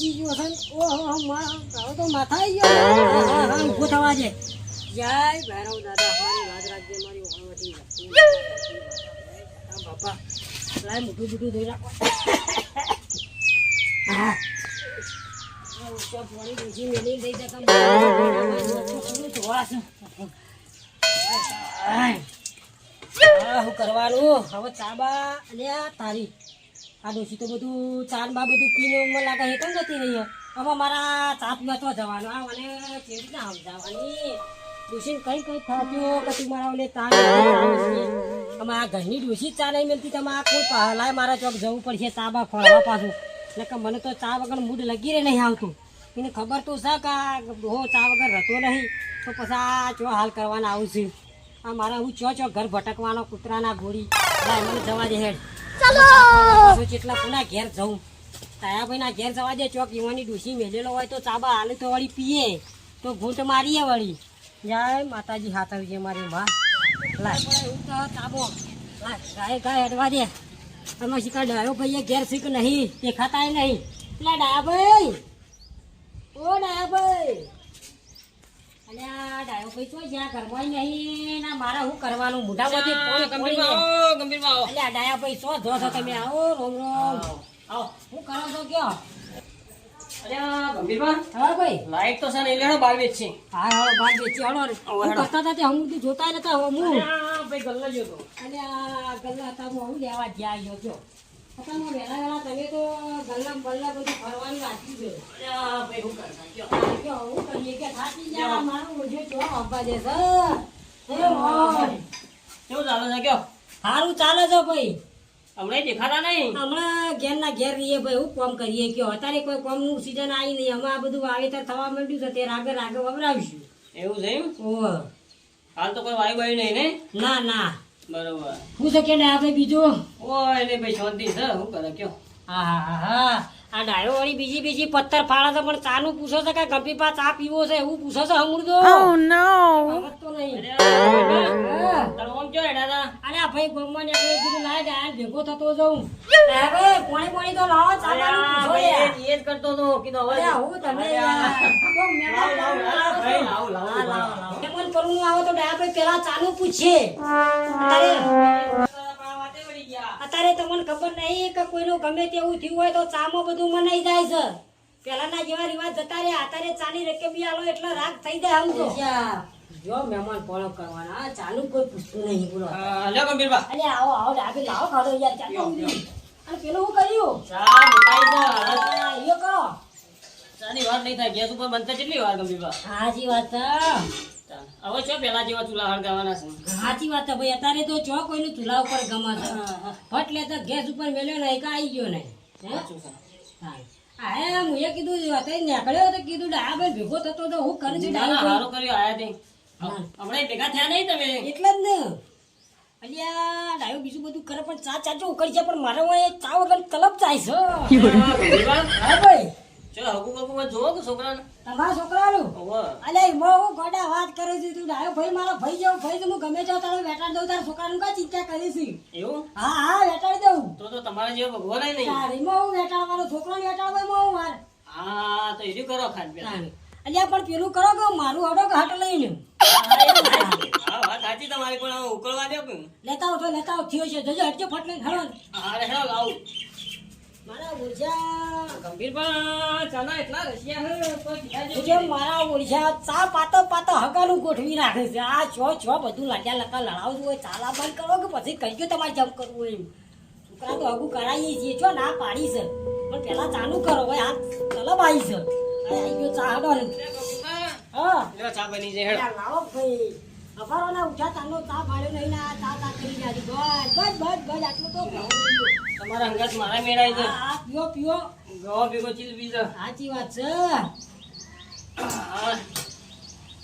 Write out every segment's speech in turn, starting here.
થાકી ગયો છે ઓહો, મા- તો માથા આવી ગયો. ઊભો થવા છે જય ભૈરવ દાદા મારી રાખજે, મારી ઓળવટી. બાપા લાય મોટું મોટું ધોઈ રાખો. કરવાનું? હવે ચાબા અને તારી. આ ડોસી તો બધું બા બધું પીને લાગે હેઠળ જતી રહી. હવે મારા ચાપ નતો જવાનો, આ મને કેવી રીતના સમજાવવાની? ડોસીને કઈ કઈ થાપ્યો કશું મારા ઓલે તાન અમે આ ઘરની ડોસી ચા નહીં મળતી તમે આ કોઈ પહેલા મારા ચોક જવું પડશે ચા બા ફળવા પાછું. એટલે કે મને તો ચા વગર મૂડ લગી રહે નહીં આવતું. એને ખબર તો છે કે ડોહો ચા વગર રહેતો નહીં, તો પછી આ ચો હાલ કરવાના આવું છું. આ મારા હું ચો ચો ઘર ભટકવાનો, કૂતરાના ગોળી. મને જવા દે હેડ. પાછું કેટલા પુના ઘેર જવું તાયાભાઈ ના ઘેર જવા દે, ચોક યુવાની ડૂસી મેલેલો હોય તો ચાબા હાલે તો વળી પીએ. તો ઘૂંટ મારીએ વળી. જય માતાજી હાથ આવી છે મારી માં લાય. તો ચાબો લાય ગાય દે. તમે શીખા ડાયો ભાઈ ઘેર શીખ નહીં, દેખાતાય નહીં. એટલે ડાયા ભાઈ. ઓ ડાયા ભાઈ. ભાઈ તો જ્યાં ઘરમાં નહીં ના મારા હું કરવાનું મોઢામાંથી. અલ્યા ડાયા ભાઈ છો તમે આવો રોમ રોમ. આવો. હું કરો છો કયો? લાઈટ તો છે ને લેણો બાર વેચ છે હા બાર બેચી હાલો હું કરતા હતા તે હું જોતા નતા હું ભાઈ ગલ્લો જો તો અને આ ગલ્લા હતા હું લેવા જ્યાં આવ્યો છો પોતાનું વહેલા વહેલા તમે તો ગલ્લા બલ્લા બધું ફરવાનું રાખી દો ભાઈ હું કરતા કયો કયો હું કરીએ કે થાકી જા મારું ઓછો ચો આપવા દે છે હે મોય. કેવું ચાલે છે? કયો? સારું ચાલે છે ભાઈ. હમણાં દેખાતા નહીં? હમણાં ઘેર ના ઘેર રહીએ ભાઈ હું કોમ કરીએ કયો? અત્યારે કોઈ કોમનું સીઝન આવી નહીં. હમણાં આ બધું વાવેતર થવા માંડ્યું છે. તે રાગે રાગે વવરાવીશું. એવું છે એમ? ઓહ. હાલ તો કોઈ વાયુ બાયુ નહીં ને? ના ના. બરોબર. હું છે કે આપણે બીજું? ઓ એને ભાઈ શાંતિ છે. હું કરે કયો? હા હા હા. આ ડાયો વાળી બીજી બીજી પથ્થર ફાળે છે પણ ચાનું પૂછો છે કે ગંભી પા ચા પીવો છે એવું પૂછો છે તો? તો નહીં. અરે આ ભાઈ ગમમાં ને કીધું ભેગો થતો જાઉં. પાણી તો લાવો ચા પાણી પૂછો એ જ કરતો હતો કીધું હવે હું તમે યાર. મેળા લાવ, લાવ, લાવ, લાવ, લાવ, હા, લાવ, લાવ. લાવ. એમ જ કરવાનું તો ડાયા ભાઈ પેલા ચાનું પૂછીએ અત્યારે તમને ખબર નહીં કે કોઈનું ગમે તેવું થયું હોય તો ચામાં બધું મનાઈ જાય છે. પેલાના જેવા રિવાજ જતા રહ્યા અત્યારે ચાની રકેબી આલો એટલે રાગ થઈ જાય સમજો જો મહેમાન પોણો કરવાના આ ચાલુ કોઈ પૂછતું નહીં બોલો. હા, લ્યો ગંભીરબા. અલે આવો આવો ડાબે લાવો ખાડો યાર ચાલો. યો, યો. અને પેલું હું કર્યું? ચા મુકાઈ જા ઈયો ચાની વાત નહીં થાય ગેસ ઉપર બનતા કેટલી વાર ગંભીરબા? હાજી વાત. હવે છો પેલા જેવા ચૂલા હળગાવાના છે. સાચી વાત છે. ભાઈ અત્યારે તો ચો કોઈનું ચૂલા ઉપર ગમે છે. ફટ લેતા ગેસ ઉપર મેલ્યો ને એક આવી ગયો ને. હે? સાચું આ હે, એ કીધું અત્યારે નીકળ્યો તો કીધું ડા ભાઈ ભેગો થતો તો હું કરું છું ના, ના, કર્યો આયા તે. હમણાં ભેગા થયા નહીં તમે? એટલે જ ને. અલ્યા ડાયો બીજું બધું કરે પણ ચા ચાચો ઉકળી છે પણ મારે ચા વગર કલબ જાય છે. હા ભાઈ. ચલો, હગું બગું જોવો કે છોકરાને? તમારા છોકરાનું? અલે એમાં હું ગોડા વાત કરે છે તું ડાયો ભાઈ મારો ભાઈ જેવો ભાઈ હું ગમે તેવો તારો વેટાડ દઉં તારા છોકરાનું કા ચિંતા કરી છે એવું? હા હા વેટાડી દઉં. તો તો તમારા જેવો ભગવાન ય નહીં. તારીમાં હું વેટાડવાનો છોકરાને વેટાડવામાં હું વાર હા તો એર્યું કરો ખાન પેલા. અલ્યા પણ પેલું કરો કે મારું અડો કે હાટો લઈને? હા વાત સાચી. તમારી પણ ઉકળવા દો. લેતા આવો લેતા આવો થયો છે. જજો હટજો ફટ લઈને હા, રે, હેડો, મારા ઓરછા ગંભીરબા, ચાના એટલા રશિયા હે, બીજા મારા ઓરછા ચા પાતો પાતો હગાનું ગોઠવી રાખે છે. આ છો છો બધું લાગ્યા લકા લડાવતું હોય ચાલા બંધ કરો કે પછી કહી ગયો તમારે જમ કરવું એમ. છોકરા તો હગું કરાવીએ છીએ. છો ના પાડી છે. પણ પેલા ચાલુ કરો ભાઈ આ તલબ આવી છે. આ આવી ગયો ચા હડો હા. ચા બની છે, લાવો ભાઈ. અફારો ના ઉઠા ચાલો ચા પાડ્યો નહીં ને ચા ચા કરી જાય બસ બસ બસ બસ આટલું તો તમારા અંગત મારા મેળાય છે. આ પીઓ પીઓ. ગવા ભેગો ચીલ બીજો સાચી વાત છે.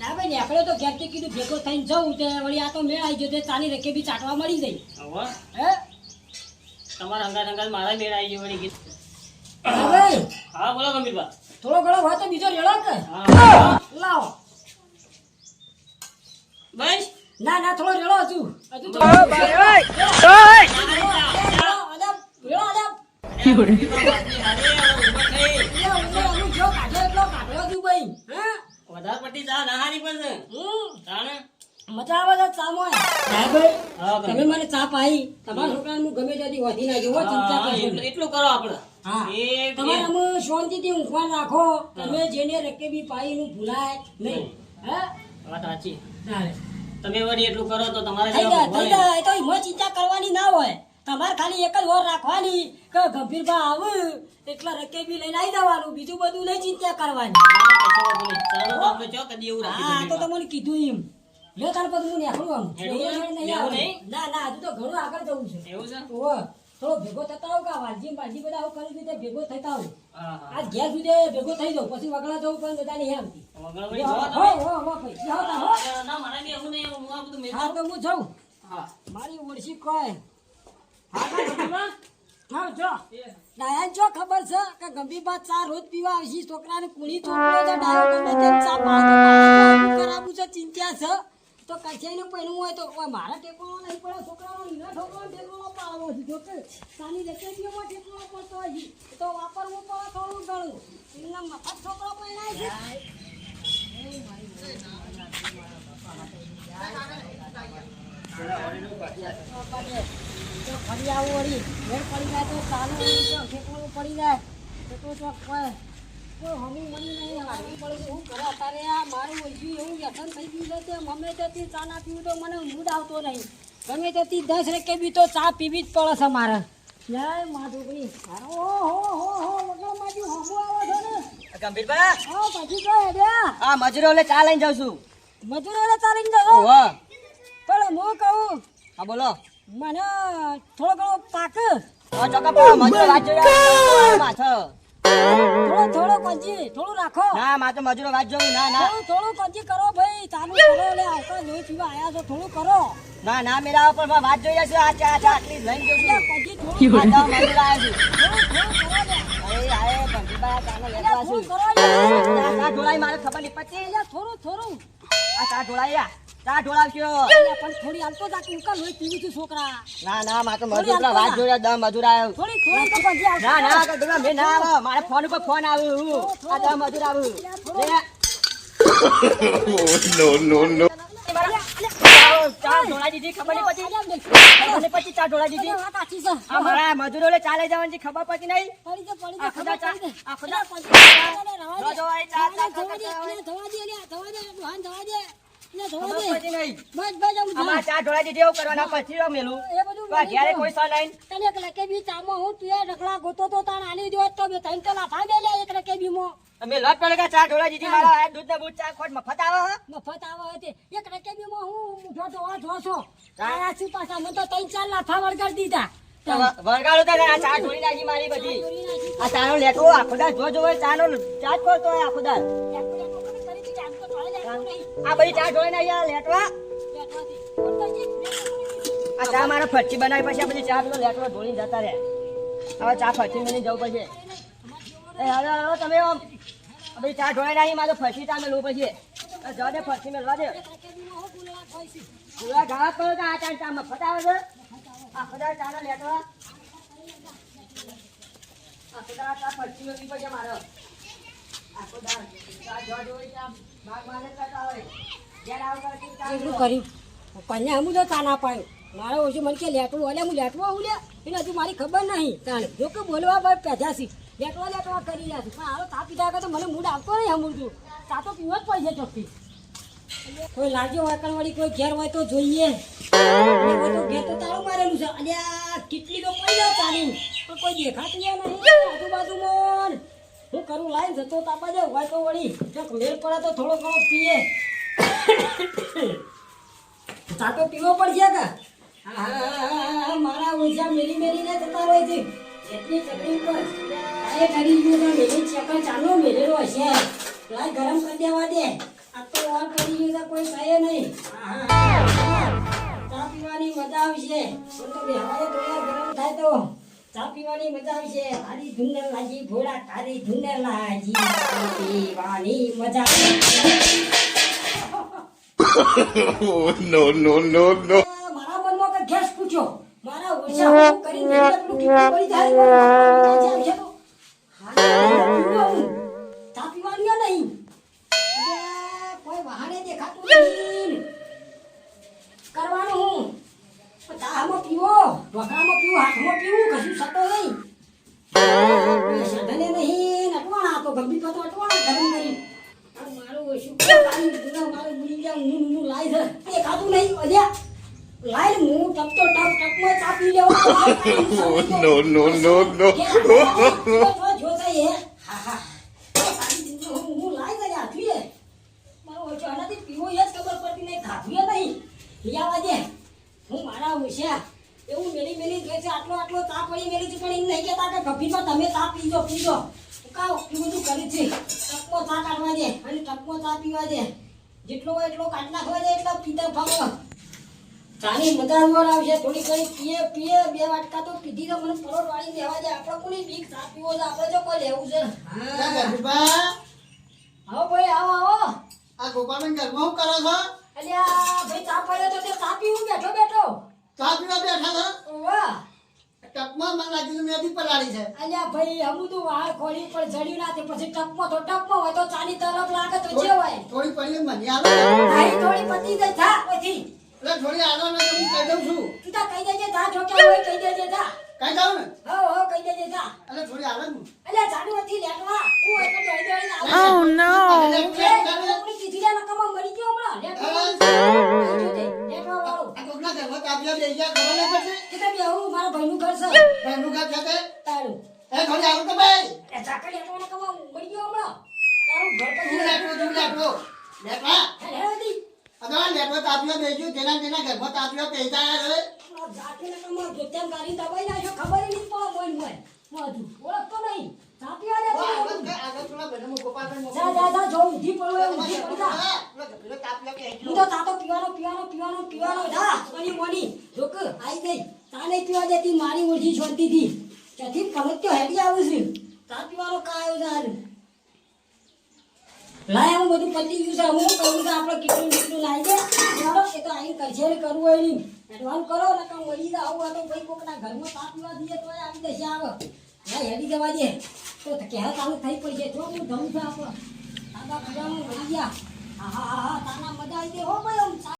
ના ભાઈ નીકળ્યો તો ઘેરથી કીધું ભેગો થઈને જવું તે વળી આ તો મેળ આવી ગયો તે ચાની રકે બી ચાટવા મળી જાય હવે? હે? તમારા અંગાત અંગાત મારા મેળાય ગયો વળી ગીત હા બોલો ગંભીરબા. થોડો ઘણો હોય તો બીજો રેડો કે? હા લાવો. બસ. ના ના થોડો રેડો હજુ. હજુ એટલું કરો આપડે તમારે શાંતિ થી ઊંઘવા રાખો તમે જેને રકે બી પાઈ નું ભૂલાય નહીં હે સાચી તમે વળી એટલું કરો તો તમારે ચિંતા કરવાની ના હોય. તમારે ખાલી એક જ ઓર રાખવાની કે ગંભીરભા એટલા રકે રકેબી લઈને આવી જવાનું બીજું બધું નહીં ચિંતા કરવાની. હા તો તમને કીધું એમ. લે તાર પછી હું નીકળું આમ. આવે. ના ના હજુ તો ઘણું આગળ જવું છે. એવું છે? થોડો ભેગો થતા આવું કા વાલજી ને બધા આવું કરી દીધે ભેગો થતા આવું. આ. આજ ઘેર સુધી ભેગો થઈ જાઉં પછી વગડા જવું પણ બધા નહીં આવતી વગર હો વળી જોવા હો તમે. હો ભાઈ જાઓ તા, હો. ના, મારે બી એવું નહીં, હું આ હા તો હું જાઉં. મારી ઓળશી કોઈ. જો. ખબર છે કે ગંભીરબા ચા રોજ પીવા આવશે છોકરાને કુણી છોકરો છે ડાયો ગમે તેમ ચા પાડતો પાડતો કરાવું છે ચિંતા છે તો કચાઈને પહેરવું હોય તો ઓય મારા ટેકોનો નહીં પડે છોકરાનો લીલા છોકરાનો ટેકોનો પાડવો છે. જો કે સાની ટેકોનો પડતો હોય તો વાપરવું પડે થોડું ઘણું. એમના મફત છોકરો પહેરાય છે. ફરી આવું વળી ભેળ પડી જાય તો ચાલે ઠેકવાનું પડી જાય તો તો તો કોઈ કોઈ હમી મળી નહીં હારવી પડે છે હું કરે અત્યારે આ મારું ઓછું એવું વ્યસન થઈ ગયું છે તે ગમે તેથી ચા ના પીવું તો મને મૂડ આવતો નહીં ગમે તેથી દસ રેકે બી તો ચા પીવી જ પડે છે. મારે જય માધુભાઈ ઓ હો હો હો વગર માજી આવો છો ને ગંભીરબા હા પછી આ મજૂરો ચા લઈને જાઉં છું મજૂરોને ચાલીને જાઉં? ઓહો. પણ હું કહું? હા બોલો. મને થોડો ઘણો પાક. થોડો થોડો કંજી થોડું રાખો. ના મારે મજૂરો વાત જોવી. ના ના. થોડું કંજી કરો ભાઈ. ચાલુ કરો લે આવતા જોઈ પીવા આયા છો થોડું કરો. ના ના મેરા પણ વાત જોઈ છે. આ ચા ચા આટલી લઈને લે, કંજી થોડું આ મજૂર છું. થોડું કરો લે અરે આયે ગંભીરબા ચાનો લેવા છું. કરો લે આ ઢોળાઈ મારે ખબર નહીં. પડતી થોડું થોડું. આ ચા ઢોળાઈ આ. ચા ઢોળાવશો પણ થોડી હાલતો જા ઉકા લોહી પીવું છું છોકરા? ના ના મા તો મજૂર વાત રહ્યા, દસ આવ્યો. થોડી થોડી તો કંજી આવશે. ના ના ગંભીરબા મેં ના આવે મારે ફોન ઉપર ફોન આવ્યો આ દસ મજૂર આવ્યું. આ મારા મજૂરો ચાલે જવાની ખબર પડતી નહીં? પડી નહીં બસ, તો તો આ રકેબી તું તો તો તો અમે લટ પડે ચા ઢોળાઈ દીધી મારા આ દૂધ ને બૂધ ચા ખોટ મફત આવે? મફત આવે હતી એક રકેબીમાં હું મૂઠો ધોવા ધોશો. આયા છું પાછા મને તો ત્રણ ચાર લાફા વળગાડી દીધા. તો તો આ ચા ઢોળી નાખી મારી બધી. આ ચાનો લેટો આખો દાળ. જો જો હોય ચાનો ચા કરતો આખો દાળ. આ બધી ચા ઢોળી નાખી લેટવા. આ ચા મારા ફરચી બનાવી પછી આ બધી ચા પેલો લેટવા ધોળી જતા રહે હવે ચા ફરચી મને જવું પડશે. એ હવે હવે તમે આમ. આ બધી ચા ઢોળાઈ નાખી મારે ફરચી ચા મેળવું પછી જવા દે ફરચી મેળવા દે. પૂરા કરો આ ચા ચા મફત આવે આખો દાળ ચાનો લેટવા. આ બધા ચા ફરચી મેળવી પડશે મારે. આખો દાળ ચા જો જો એટલું કર્યું તો ચા ના પાડ્યો મારે ઓછું મને કે લેટવું અલ્યા હું લેટવું આવું લે. એને હજુ મારી ખબર નહીં. તાણે. જો બોલવા ભાઈ લેટવા લેટવા કરી રહ્યા પણ હાલો ચા પીધા તો મને મૂડ આવતો નહીં હમુરતું. ચા તો પીવો જ કોઈ લાગ્યો હોય કોઈ ઘેર હોય તો જોઈએ. તો તો તાળું મારેલું છે. અલ્યા, કેટલી તો કોઈ દેખાતી નહીં. આજુબાજુમાં હું કરું લાઈન, જતો તાપા દે હોય તો વળી. ચોક મેળ પડે તો થોડો ઘણો પીએ. ચા તો પીવો પડશે કે? મારા ઓછા મેરી મેરીને જતા રહે છે. એટલી તકલીફ પર એ કરી ગયું મેરી ચેકર ચાલો મેલેલો હશે. લાય ગરમ કરી દેવા દે. આ તો વાર કરી ગયું કોઈ થાય નહીં. ચા પીવાની મજા આવશે. તો તો ગરમ થાય તો. ચા પીવાની મજા આવશે તારી ધૂને લાજી ભોળા, તારી ધૂને લાજી પીવાની મજા નો નો નો no. મારા મનમાં કઈ ગેસ પૂછ્યો મારા ઓછા કરીને એટલું કીધું પડી જાય હા. ચા પીવાની નહીં કોઈ નહીં. કરવાનું ચામાં પીવો. ઢોકળામાં પીવો હાથમાં પીવું કશું સતો નહીં. સાધને નહીં ને અટવાણા તો ગંભીર પતો અટવાણા ગરમ કરી મારું ગુના મારું બુડી ગયા હું હું લાઈ છે. એ ખાતું નહીં અલ્યા. લાઈ હું ટપ તો ટપ ટપમાં ચા પી લેવા. નો નો નો no, no. જો થાય હે હા હા હું હું લાઈ ગયા જોઈએ મારો ઓછો આનાથી પીવો એ જ ખબર પડતી નહીં ખાધું એ નહીં લિયાવા દે હું મારા હોશિયાર એવું મેલી મેલી જોઈ છે આટલો આટલો ચા પડી મેલી છે પણ એમ નહીં કહેતા કે ગભીમાં તમે ચા પીજો પીજો. કાવ એટલું બધું કરે છે. ટપકો ચા કાઢવા દે અને ટપકો ચા પીવા દે. જેટલો હોય એટલો કાઢ નાખવા દે એટલો પીતા ફાવો ચાની મજા મોર આવશે થોડી ઘણી પીએ પીએ બે વાટકા તો પીધી તો મને પરોર વાળી દેવા દે. આપણે કોની બીક? ચા પીવો છે આપણે જો કોઈ લેવું છે. આવો ભાઈ આવો આવો. આ ગોપાલન ઘરમાં શું કરો છો? અલ્યા ભાઈ ચા પડ્યો તો તે ચા પીવું બેઠો બેઠો. ચા પીવા બેઠા છો? વાહ. ટપમાં મને લાગ્યું મેં બી પલાળી છે અલ્યા ભાઈ હમું તું વાળ ખોલી પણ જડ્યું ના પછી ટપમાં તો ટપમાં હોય તો ચાની તરફ લાગે તો જે હોય થોડી પડી મને આલો ભાઈ થોડી પતી જાય થા પછી એટલે થોડી આલો ને હું કહી દઉં છું તું તો કહી દેજે થા ઠોક્યા હોય કહી દેજે થા કઈ જાવ ને હો હો કહી દેજે થા એટલે થોડી આલો ને અલ્યા ચાલુ નથી લેટવા હું એક જ દોડીને આવું. Oh no કોકના બે ગયા ખબર નહીં પડશે આવું મારા ભાઈનું ઘર છે એમનું ઘર તારું એ થોડી આવું તો ભાઈ એ ગયો હમણાં તારું ઘર તું લેટો તું લેટવો લેટવા હે, હે, હતી. અગર લેટવો તાપ્યો બે તેના તેના ઘરમાં તાપ્યો પેતા આવે જાતે દબાઈ નાખ્યો, ખબર નહીં પડે મોય મોય. મોઢું. ઓળખતો નહીં. મારી ઓછી છોડતી હતી. ત્યાંથી પલટ્યો હેડી આવું છું. તા પીવાનો કાયો જાર લાય હું બધું પતી ગયું છે. હું કહું છું આપણે કેટલું કેટલું લાવી દે ચાલો એ તો અહીં કરશે કરવું હોય નહીં એડવાન્સ કરો ને કાં મળી જાવ તો ભાઈ કોકના ઘરમાં તા પીવા દઈએ તો આવી જશે આવે હા હેડી જવા દે. તો કહેવા ચાલુ થઈ પડી જાય. જો હું ધમ છું આપણે તાતા પીવાનું મળી ગયા. હા હા હા તાના મજા આવી ગઈ હો ભાઈ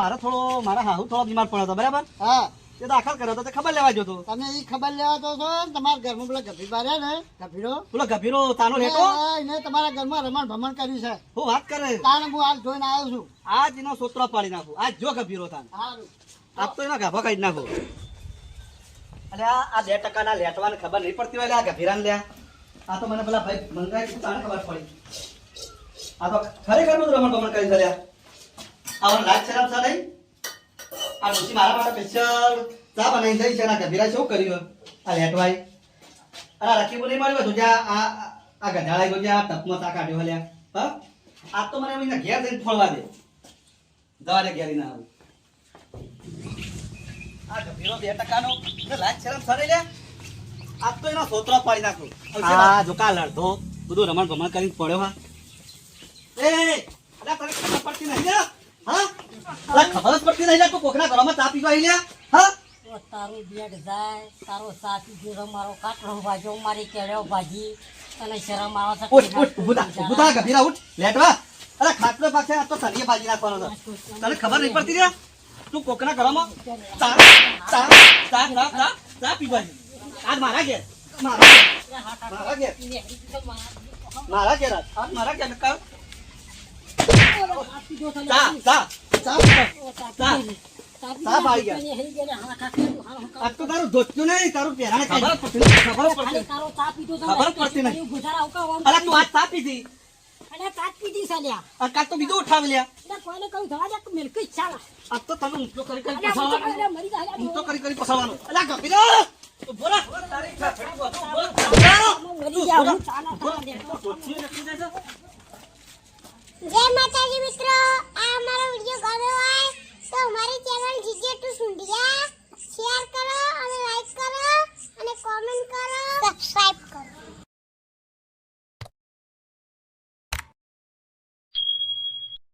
મારો થોડો મારા હાહુ થોડો બીમાર પડ્યો હતો બરાબર? હા. તે દાખલ કર્યો તો ખબર લેવા જતો તમે ઈ ખબર લેવા તો છો ને તમારા ઘરમાં પેલા ગભી બાર્યા ને ગભીરો? પેલો ગભીરો તાનો લેટો. એને તમારા ઘરમાં રમણ ભમણ કર્યું છે. હું વાત કરે? તાને હું હાલ જોઈને આવ્યો છું. આજ એનો સોતરો પાડી નાખું. આજ જો ગભીરો તાન આજ તો એના ગાભા કાઢી નાખો. અલે આ બે ટકાના લેટવાની ખબર નહીં પડતી હોય આ ગભીરાને લે આ તો મને પેલા ભાઈ મંગાઈ તાને ખબર પડી. આ તો ખરેખર બધું રમણ ભમણ કરી કર્યા આવો લાજ શરાબ છે નહીં? આ ડોસી મારા માટે સ્પેશિયલ ચા બનાવી થઈ છે આ ગભીરા શું કર્યું આ લેટવાય અને આ રકીબો બોલી મળ્યો તો જ્યાં આ આ- આ ગયો આ ટપમાં ચા કાઢ્યો હલ્યા હા? આ તો મને એમના ઘેર જઈને ફોડવા દે. દવારે ઘેરી ના આવું. આ ગભીરો બે ટકાનો. લાજ શરમ સરે લે આજ તો એનો સોતરો પાડી નાખું. આ જો કાલ અડધો બધું રમણ ભમણ કરીને પડ્યો હા. એ અલા તને ખબર પડતી નહીં લે હા? અલા ખબર જ પડતી નહીં લે તું કોકના ઘરમાં ચા પીવા આવી લે હા? તારું બેગ જાય તારો સાથી ગયો મારો કાટલો ભાજ્યો મારી કેળ્યો ભાજી. તને શરમ આવે છે ઉઠ ઉઠ ઊભું થા ઊભું થા ગભીરા ઉઠ. લેટવા અરે ખાટલો પાછે આ તો તળિયે ભાજી નાખવાનો છે. તને ખબર નહીં પડતી લે તું કોકના ઘરમાં ચા ચા ચા ચા પીવા આજ મારા ઘેર મારા ઘેર. મારા ઘેર. મારા ઘેર. આજ. મારા ઘેર કાં? ચા ચા ચા ચા ચા પાડી ગયા. આજ તો તારું ધોત્યું નહીં તારું પહેરાણે ખબર પડતી નહીં, ખબર પડતી નહીં. બોલા જ પડતી નહીં. અલા તું આજ ચા પીધી? આ કાલ તો બીજું ઉઠાવી જય માતાજી મિત્રો, આ અમારો વિડિયો ગમ્યો હોય તો અમારી ચેનલ જીજે ટુ સુંડિયા શેર કરો અને લાઈક કરો અને કોમેન્ટ કરો. સબસ્ક્રાઇબ કરો.